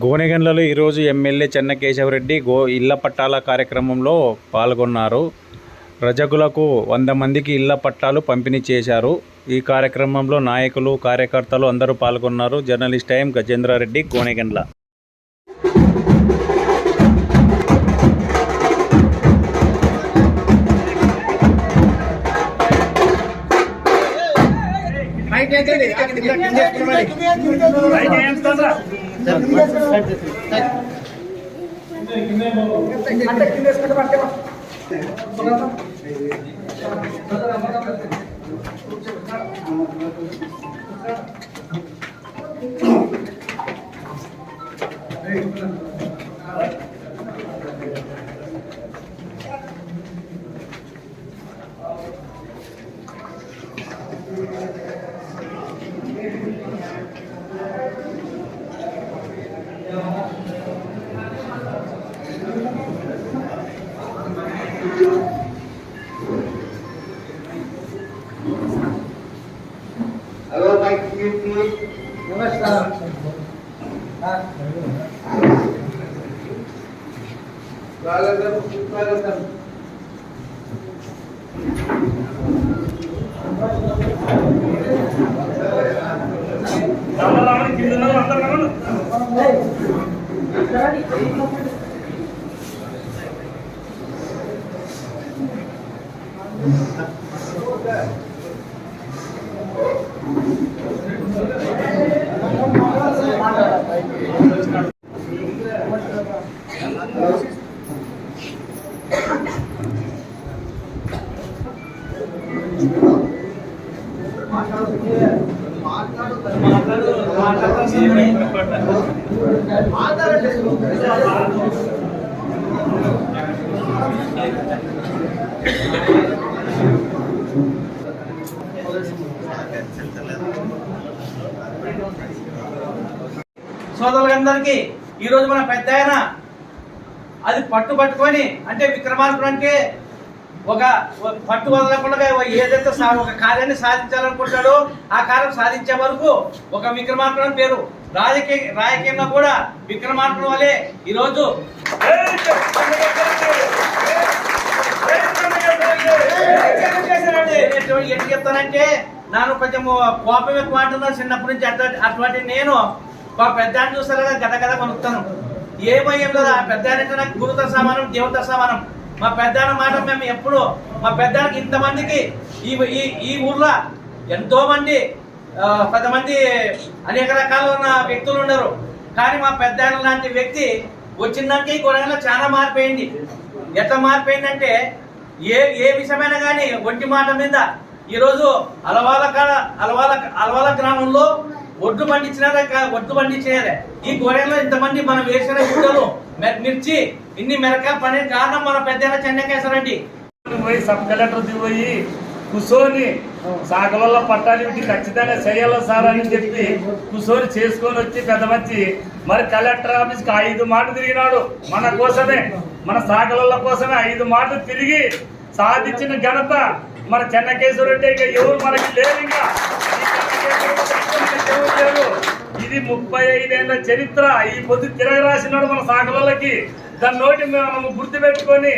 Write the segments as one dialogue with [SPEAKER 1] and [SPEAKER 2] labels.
[SPEAKER 1] గోనెగండ్లలో ఈరోజు MLA Chennakesava Reddy go ఇళ్ళ పట్టాల కార్యక్రమంలో పాల్గొన్నారు. రజకులకు వంద మందికి ఇళ్ళ పట్టాలు పంపిణీ చేశారు. ఈ కార్యక్రమంలో నాయకులు కార్యకర్తలు అందరూ పాల్గొన్నారు. Journalist time Gajendra Reddy Gonegandla.
[SPEAKER 2] అంటే కింద వేసుకుంటే పడితే Thank you. స్వాగతం Thank you.
[SPEAKER 3] సోదరులందరికీ ఈరోజు మన పెద్ద ఆయన అది పట్టు పట్టుకొని అంటే విక్రమార్కుడు అంటే ఒక పట్టు వదలకుండా ఏదైతే సా- ఒక కార్యాన్ని సాధించాలనుకుంటాడో ఆ కార్యం సాధించే వరకు ఒక విక్రమార్కుడు అని పేరు. రాజకీయ రాజకీయంగా కూడా విక్రమార్కుడు వలె ఈరోజు నేను ఎట్లా చెప్తానంటే నాకు కొంచెం కోపం ఎక్కువ అంటున్నాను చిన్నప్పటి నుంచి అట్లా అటువంటి నేను మా పెద్ద చూస్తారా గద గద కొనుక్తాను ఏమయ్యాం కదా పెద్ద నాకు గురుత సమానం దేవత సమానం. మా పెద్ద మాట మేము ఎప్పుడు మా పెద్దానికి ఇంతమందికి ఈ ఈ ఈ ఊర్లో ఎంతో మంది కొంతమంది అనేక రకాల ఉన్న వ్యక్తులు ఉన్నారు. కానీ మా పెద్దాన్న లాంటి వ్యక్తి వచ్చిందాక ఈ చాలా మారిపోయింది ఎట్లా మారిపోయిందంటే ఏ ఏ విషయమైనా కానీ ఒంటి మాట మీద ఈరోజు అలవాల అలవాల అలవాల గ్రామంలో ఒడ్డు పండించినారా ఒడ్డు పండించినారే? ఈ గొడవలో ఇంతమంది మనం వేసిన గుడ్డలు మిర్చి ఇన్ని మెరక పడే కారణం మన పెద్ద చెన్నకేశ్వరండి
[SPEAKER 4] పోయి సబ్ కలెక్టర్ పోయి కూర్చొని సాగలలో పట్టాలు ఇవి ఖచ్చితంగా చేయాలి సార్ అని చెప్పి కూర్చొని చేసుకొని వచ్చి పెద్ద మంచి మరి కలెక్టర్ ఆఫీస్కి ఐదు మాటలు తిరిగినాడు మన కోసమే. మన సాగలలో కోసమే ఐదు మాటలు తిరిగి సాధించిన ఘనత మన చెన్నకేశ్వర రెడ్డి ఇక ఎవరు మనకి లేరు ఇంకా. ఇది ముప్పై ఐదేళ్ళ చరిత్ర. ఈ పొద్దు తిరగరాసినాడు మన సాగలకి దాని నోటి మనం గుర్తు పెట్టుకొని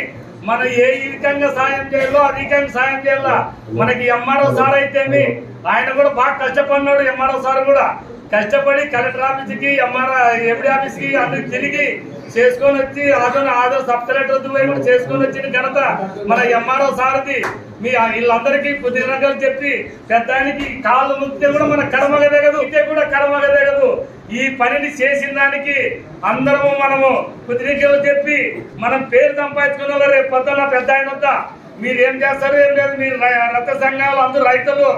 [SPEAKER 4] మనం ఏ విధంగా సాయం చేయాలో ఆ విధంగా సాయం చేయాలా? మనకి ఎంఆర్ఓ సార్ అయితేమి ఆయన కూడా బాగా కష్టపడినాడు ఎంఆర్ఓ సార్ కూడా. కష్టపడి కలెక్టర్ ఆఫీస్కి ఎంఆర్ఓ ఎఫ్డి ఆఫీస్కి అందరికి తిరిగి చేసుకొని వచ్చి ఆదరణ ఆదరణ సబ్ కలెక్టర్ కూడా చేసుకొని వచ్చిన ఘనత మన ఎంఆర్ఓ సారథి మీ వీళ్ళందరికీ కొద్ది రకాలు చెప్పి పెద్దానికి కాళ్ళు ముక్తే కూడా మన కర్మగదగదు ఇదే కూడా కర్మగదగదు ఈ పనిని చేసిన దానికి అందరము మనము కుదిరికలు చెప్పి మనం పేరు సంపాదించుకున్న రేపు పొద్దున్న పెద్ద ఆయన వద్ద. మీరు ఏం చేస్తారు ఏం లేదు. మీరు రై- రక్త సంఘాలు అందరూ రైతులు.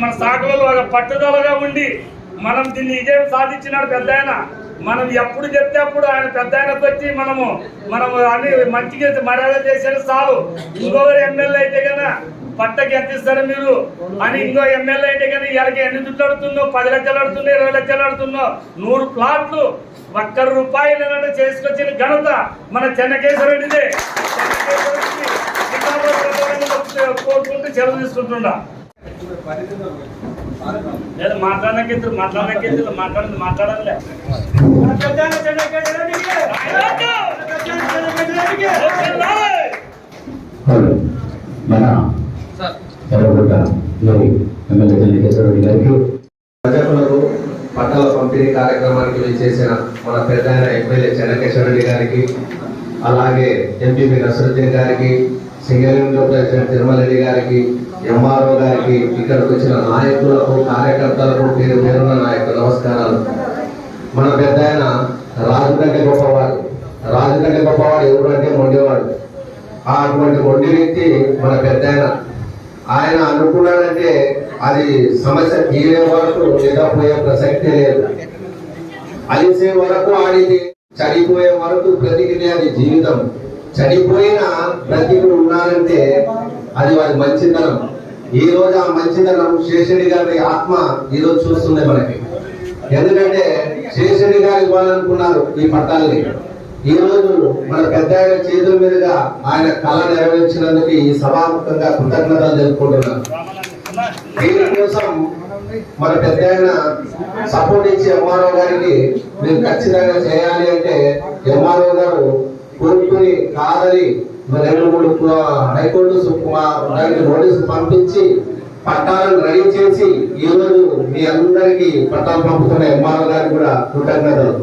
[SPEAKER 4] మన సాగులలో ఒక పట్టుదలగా ఉండి మనం దీన్ని విజయం సాధించినాడు పెద్ద ఆయన. మనం ఎప్పుడు చెప్తే అప్పుడు ఆయన పెద్ద ఆయనకు వచ్చి మనము మనము అన్ని మంచిగా మర్యాద చేసేది చాలు. ఇంకొకరు ఎమ్మెల్యే అయితే కదా పట్టకి ఎంత ఇస్తారు మీరు? అని ఇంకో ఎమ్మెల్యే అయితే కానీ ఇవాళకి ఎన్ని దుడ్లు అడుతుందో పది లక్షలు అడుతుందో ఇరవై లక్షలు అడుతుందో నూరు ప్లాట్లు ఒక్క రూపాయలు చేసుకొచ్చిన ఘనత మన చెన్నకేశ్వరుడిదే. చెన్నకేశ్వరుడికి కోరుకుంటూ సెలవు తీసుకుంటున్నా. లేదు మాట్లాడడానికి ఇద్దరు మాట్లాడడానికి ఇద్దరు మాట్లాడింది మాట్లాడాలి
[SPEAKER 5] ప్రజలకు పట్టాల పంపిణీ కార్యక్రమానికి విచ్చేసిన మన పెద్ద ఎమ్మెల్యే చెన్నకేశ్వర రెడ్డి గారికి అలాగే ఎంపీపీ నసరుద్దీన్ గారికి సింగరేణిలో ప్రెసిడెంట్ తిరుమలరెడ్డి గారికి ఎంఆర్ఓ గారికి ఇక్కడికి వచ్చిన నాయకులకు కార్యకర్తలకు పేరు పేరున్న నాయకులు నమస్కారాలు. మన పెద్ద ఆయన రాజు కంటే గొప్పవాడు. రాజు కంటే గొప్పవాడు ఎవరంటే మొండివాడు. ఆ అటువంటి మొండి వ్యక్తి మన పెద్ద ఆయన. ఆయన అనుకున్నాడంటే అది సమస్య తీరే వరకు నిద్రపోయే పోయే ప్రసక్తే లేదు. అలిసే వరకు ఆడితే చనిపోయే వరకు బ్రతికితే అది జీవితం. చనిపోయిన బ్రతికులు ఉన్నారంటే అది వారి మంచితనం. ఈ రోజు ఆ మంచితనం శేషుడి గారి ఆత్మ ఈ రోజు చూస్తుంది మనకి. ఎందుకంటే శేషుడి గారు ఇవ్వాలనుకున్నారు ఈ పట్టాలని. ఈ రోజు మన పెద్ద ఆయన చేతుల మీదుగా ఆయన కళ నెరవేర్చినందుకు ఈ సభాముఖంగా కృతజ్ఞతలు తెలుపుకుంటున్నాను. దీనికోసం మన పెద్ద ఆయన సపోర్ట్ ఇచ్చి ఎంఆర్ఓ గారికి మేము ఖచ్చితంగా చేయాలి అంటే ఎంఆర్ఓ గారు కోరుకుని కాదని రెండు మూడు హైకోర్టు సు- నోటీసు పంపించి పట్టాలను రెడీ చేసి ఈ రోజు మీ అందరికి పట్టాలు పంపుతున్న ఎంఆర్ఓ గారికి కూడా కృతజ్ఞతలు.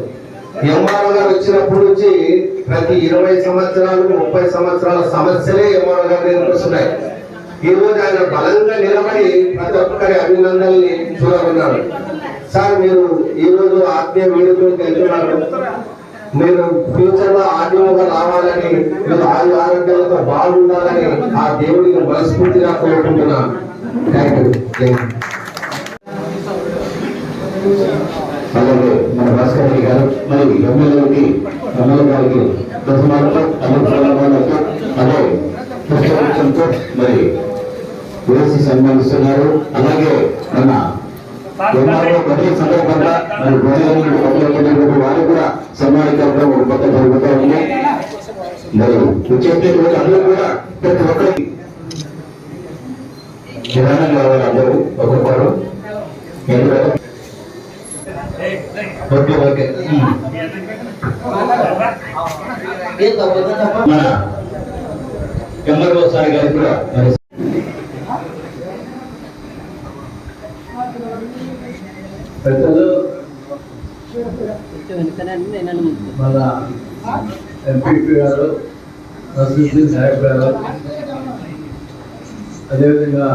[SPEAKER 5] ఎంఆర్ఓ గారు వచ్చినప్పటి నుంచి ప్రతి ఇరవై సంవత్సరాలు ముప్పై సంవత్సరాల సమస్యలే ఎంఆర్ఓ గారి వస్తున్నాయి. ఈ రోజు ఆయన బలంగా నిలబడి ప్రతి ఒక్కరి అభినందనల్ని చూడమన్నారు సార్ మీరు ఈ రోజు ఆత్మీయ వేడుకలకు వెళ్తున్నారు. మీరు ఫ్యూచర్లో ఆర్థికంగా రావాలని మీరు ఆయు ఆరోగ్యాలతో బాగుండాలని ఆ దేవుడికి మనస్ఫూర్తిగా కోరుకుంటున్నాను.
[SPEAKER 6] అలాగే మన భాస్కర్ రెడ్డి గారు మరి ఎమ్మెల్యేకి ఎమ్మెల్యే గారికి దశమాలతో అభిప్రాయాలతో అదే పుష్పవృక్షంతో మరి వేసి సన్మానిస్తున్నారు. అలాగే మన ఎంఆర్ఓ ప్రతి సందర్భంగా మరి కూడా సన్మాన ఒక పక్క జరుగుతూ ఉంది. మరి వచ్చేటువంటి అందరూ కూడా ప్రతి ఒక్కరికి నిదానం కావాలి అందరూ. ఒక్కొక్కరు ఓకే ఓకే. మన ఎంఆర్ఓ సార్ గారు కూడా
[SPEAKER 2] పెద్దలు మన ఎంపీపీ గారు నసరుద్దీన్ సాహెబ్ గారు అదేవిధంగా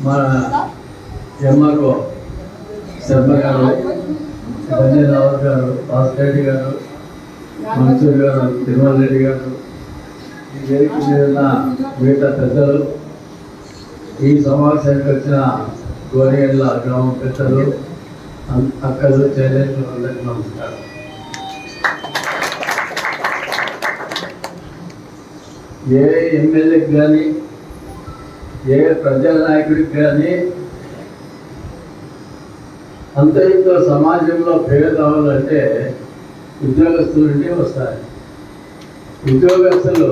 [SPEAKER 2] మన ఎంఆర్ఓ శర్మ గారు సంజయ్ రావత్ గారు భాస్కర్ రెడ్డి గారు మన్సూర్ గారు తిరుమల రెడ్డి గారు ఈ వేదిక మీద ఉన్న మిగతా పెద్దలు ఈ సమావేశానికి వచ్చిన గోరేళ్ళ గ్రామ పెద్దలు అన్- అక్కలు చెల్లెళ్ళు అందరికీ నమస్కారం. ఏ ఎమ్మెల్యేకి కానీ ఏ ప్రజానాయకుడికి కానీ అంత సమాజంలో పేరు కావాలంటే ఉద్యోగస్తుల నుండి వస్తాయి ఉద్యోగస్తులు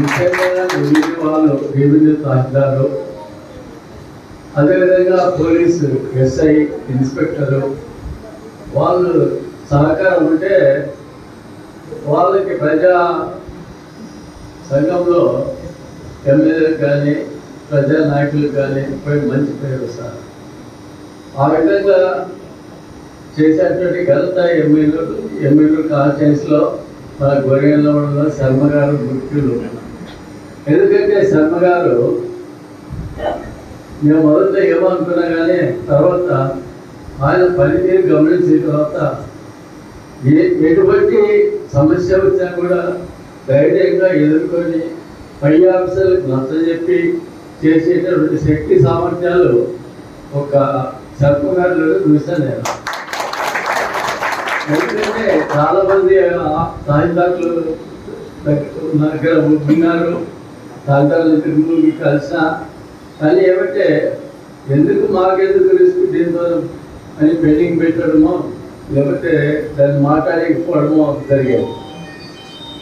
[SPEAKER 2] ముఖ్యమైన రెవెన్యూ వాళ్ళు రెవెన్యూ తహసీల్దారు అదేవిధంగా పోలీసు ఎస్ఐ ఇన్స్పెక్టరు వాళ్ళు సహకారం ఉంటే వాళ్ళకి ప్రజా సంఘంలో ఎమ్మెల్యేలకు కానీ ప్రజా నాయకులకు కానీ పోయి మంచి పేరు వస్తారు. ఆ విధంగా చేసేటువంటి ఘనత ఎమ్మెల్యేలు ఎమ్మెల్యేలు కాన్ఫరెన్స్లో మన గొర్రెల్లో ఉన్న శర్మ గారు ముఖ్యులు. ఎందుకంటే శర్మ గారు మేము మొదట ఏమనుకున్నా కానీ తర్వాత ఆయన పనితీరు గమనించిన తర్వాత ఏ ఎటువంటి సమస్య వచ్చినా కూడా ధైర్యంగా ఎదుర్కొని పై ఆఫీసర్లకు నచ్చజెప్పి చేసేటటువంటి శక్తి సామర్థ్యాలు ఒక సర్పగారిలో చూశాను నేను. ఎందుకంటే చాలా మంది నా దగ్గర ఉన్నారు తహసీల్దార్లు తిరుగులు కలిసిన కానీ ఏమంటే ఎందుకు మాకెందుకు రిస్క్ దీంతో అని పెండింగ్ పెట్టడమో లేకపోతే దాన్ని మాట్లాడకపోవడమో జరిగేది.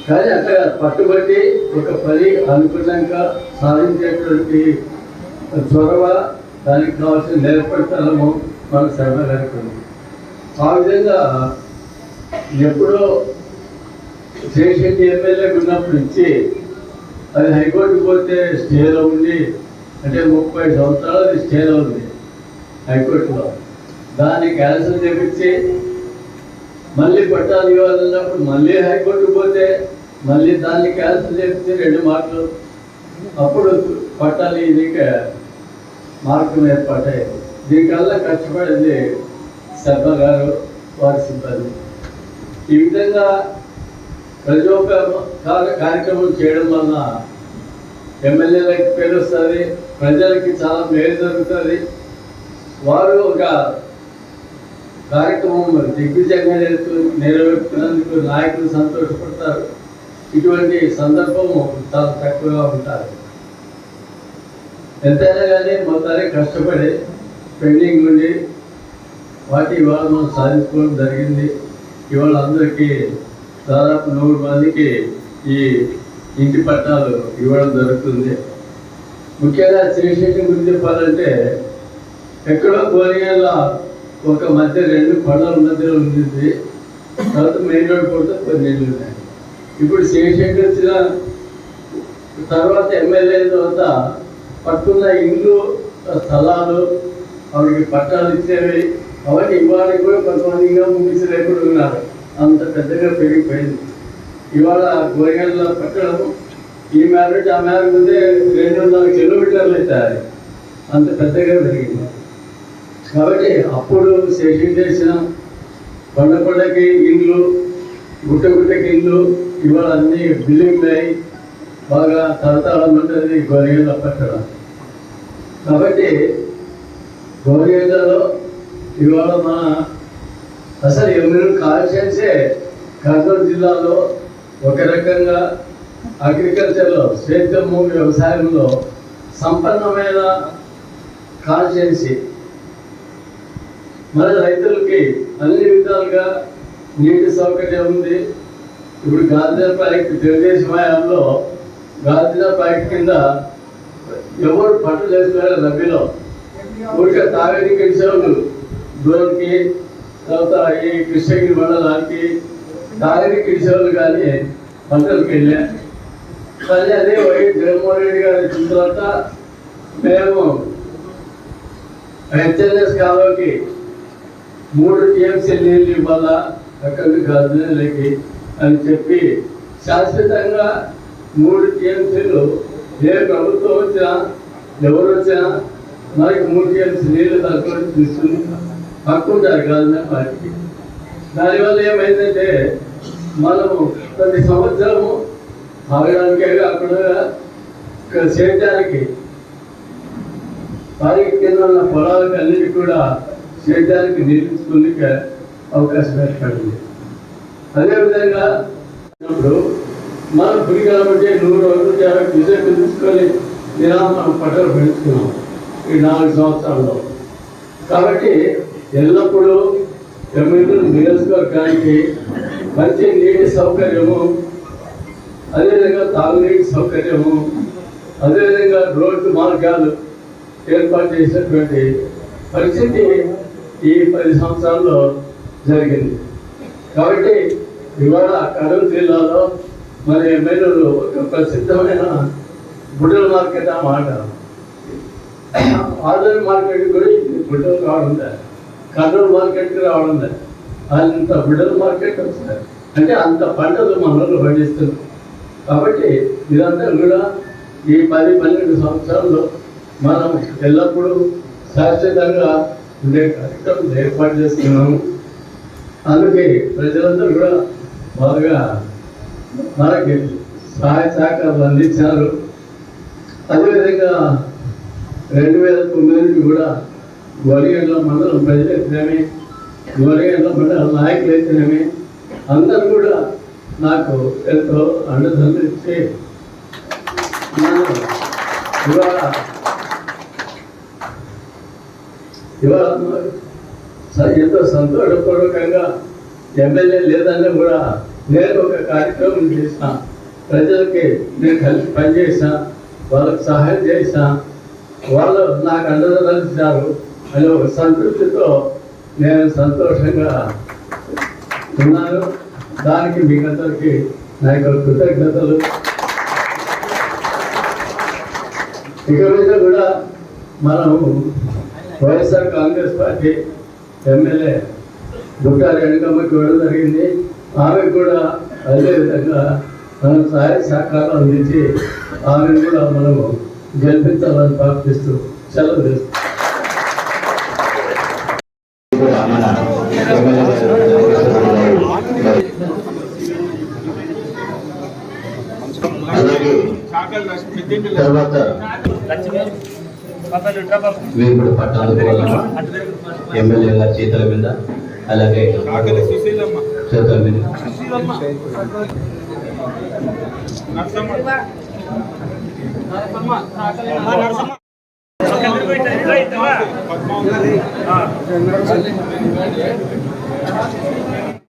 [SPEAKER 2] కానీ అక్కడ పట్టుబట్టి ఒక పని అనుకున్నాక సాధించేటువంటి చొరవ దానికి కావాల్సిన నేర్పడతనము మనకు శ్రమ లేకుండా ఆ విధంగా ఎప్పుడో శేషెట్టి ఎమ్మెల్యే ఉన్నప్పుడు ఇచ్చి అది హైకోర్టు పోతే స్టేలో ఉండి అంటే ముప్పై సంవత్సరాలు అది స్టేలో ఉంది హైకోర్టులో. దాన్ని క్యాన్సిల్ చేపించి మళ్ళీ పట్టాలు ఇవ్వాలన్నప్పుడు మళ్ళీ హైకోర్టు పోతే మళ్ళీ దాన్ని క్యాన్సిల్ చేపించి రెండు మార్కులు. అప్పుడు పట్టాలు దీనికి మార్కులు ఏర్పాటాయి దీనికల్లా కష్టపడింది శర్మ గారు వారి సిబ్బంది. ఈ విధంగా ప్రజోపకార కార్యక్రమం చేయడం వలన ఎమ్మెల్యేలకు పేరు వస్తుంది ప్రజలకి చాలా మేలు జరుగుతుంది. వారు ఒక కార్యక్రమం దిగ్విజయంగా నెరవేర్చు- నెరవేర్చినందుకు నాయకులు సంతోషపడతారు. ఇటువంటి సందర్భము చాలా తక్కువగా ఉంటారు. ఎంతైనా కానీ మొత్తానికి కష్టపడి పెండింగ్ నుండి వాటి ఇవాళ మనం సాధించుకోవడం జరిగింది. ఇవాళ అందరికీ దాదాపు నూరు మందికి ఈ ఇంటి పట్టాలు ఇవ్వడం జరుగుతుంది. ముఖ్యంగా శ్రీశైలం గురించి చెప్పాలంటే ఎక్కడో కోరియాల ఒక మధ్య రెండు కొండల మధ్యలో ఉంది తర్వాత మెయిన్ రోడ్ కూడా కొన్ని నీళ్ళు ఉన్నాయి. ఇప్పుడు శ్రీశైలం వచ్చిన తర్వాత ఎమ్మెల్యే తర్వాత పట్టున్న ఇల్లు స్థలాలు ఆవిడకి పట్టాలు ఇచ్చేవి అవన్నీ ఇవాళ కూడా కొంతమంది ఇంకా ముగిసి లేకుండా ఉన్నారు. అంత పెద్దగా పెరిగిపోయింది. ఇవాళ గోరిగల్లో పట్టడం ఈ మ్యారేజ్ ఆ మ్యారేజ్ ఉంటే రెండు వందల కిలోమీటర్లు అవుతాయి అంత పెద్దగా పెరిగింది. కాబట్టి అప్పుడు సెషన్ చేసిన కొండ కొండకి ఇండ్లు గుట్ట గుట్టకి ఇండ్లు ఇవాళ అన్ని బిల్డింగ్లు అయి బాగా తరతరం ఉంటుంది గోరిగల్ల పట్టడం కాబట్టి గోరిగల్లలో ఇవాళ మన అసలు ఎమ్మెల్యే కాన్షియన్సే కర్నూలు జిల్లాలో ఒక రకంగా అగ్రికల్చర్లో సేద్యము వ్యవసాయంలో సంపన్నమైన కాన్షియన్సీ మన రైతులకి అన్ని విధాలుగా నీటి సౌకర్యం ఉంది. ఇప్పుడు గాంధీ ప్రాజెక్ట్ తెలుగుదేశం హయాంలో గాంధీ ప్రాజెక్ట్ కింద ఎవరు పట్టు చేస్తున్నారు రబీలో ఊరికే తాగేది కిడిసేవాళ్ళు దూరంకి తర్వాత ఈ కృష్ణగిరి మండలానికి తాగేది కిడిసేవాళ్ళు కానీ పంటలకు వెళ్ళారు కానీ అదే వైఎస్ జగన్మోహన్ రెడ్డి గారు వచ్చిన తర్వాత మేము హెచ్ఎల్ఎస్ కాలువకి మూడు టీఎంసీ నీళ్ళు ఇవ్వాలా అక్కడికి గర్భిణీలకి అని చెప్పి శాశ్వతంగా మూడు టీఎంసీలు ఏ ప్రభుత్వం వచ్చినా ఎవరు వచ్చినా మనకి మూడు టీఎంసీ నీళ్ళు తక్కువ తీసుకుని హక్కుంటారు కాదు వారికి దానివల్ల ఏమైందంటే మనము ప్రతి సంవత్సరము తాగడానికి అక్కడ ఇక్కడ చేయడానికి వారికి ఉన్న పొలాలకు అన్నిటి కూడా సేద్యానికి నిలుచుకునే అవకాశం ఏర్పడింది. అదేవిధంగా ఇప్పుడు మనం గురి నూరు నూట యాభై విజయం తీసుకొని ఇలా మనం పంటలు పెంచుకున్నాం ఈ నాలుగు సంవత్సరాల్లో. కాబట్టి ఎల్లప్పుడూ ఎమ్మెల్యేలు నియోజకవర్గానికి మంచి నీటి సౌకర్యము అదేవిధంగా తాగునీటి సౌకర్యము అదేవిధంగా రోడ్డు మార్గాలు ఏర్పాటు చేసినటువంటి పరిస్థితి ఈ పది సంవత్సరాల్లో జరిగింది. కాబట్టి ఇవాళ కడూరు జిల్లాలో మన ఎమ్మెల్యేలు ఒక ప్రసిద్ధమైన బుడ్డల మార్కెట్ ఆ మాట. ఆదరి మార్కెట్ కూడా గుడ్డలు బుడ్డలు రావడం లేదు. కర్నూలు మార్కెట్కి రావడం లేదు. అంత బుడ్డల మార్కెట్ వస్తుంది అంటే అంత పంటలు మనలో పండిస్తున్నారు. కాబట్టి ఇదంతా కూడా ఈ పది పన్నెండు సంవత్సరాల్లో మనం ఎల్లప్పుడూ శాశ్వతంగా ఉండే కార్యక్రమం ఏర్పాటు చేస్తున్నాము అందుకే ప్రజలందరూ కూడా బాగా మనకి సహాయ సహకారాలు అందించారు. అదేవిధంగా రెండు వేల తొమ్మిది నుంచి కూడా గోరిగండ్ల మండలం ప్రజలు అయితేనేమి గోరిగండ్ల మండల నాయకులు అయితేనేమి అందరూ కూడా నాకు ఎంతో అండదండిచ్చి ఇవాళ ఇవాళ ఎంతో సంతోషపూర్వకంగా ఎమ్మెల్యే లేదని కూడా నేను ఒక కార్యక్రమం చేసిన. ప్రజలకి నేను కలిసి పనిచేసిన వాళ్ళకి సహాయం చేసిన. వాళ్ళు నాకు అందజేశారు అని ఒక సంతృప్తితో నేను సంతోషంగా ఉన్నాను. దానికి మీకందరికీ నా యొక్క కృతజ్ఞతలు. ఇక మీద కూడా మనం YSR Congress party MLA Guttari వెనుకమ్మకి ఇవ్వడం జరిగింది. ఆమెకు కూడా అదేవిధంగా మనం సహాయ సహకారం అందించి ఆమెను కూడా మనము గెలిపించాలని ప్రార్థిస్తూ సెలవు చేస్తాం
[SPEAKER 6] కూడా మన ఎమ్మెల్యే గారు అలాగే తర్వాత వీరుడు పట్టాలు ఎమ్మెల్యే గారి చేతుల మీద అలాగే చేతుల మీద.
[SPEAKER 4] ఆ.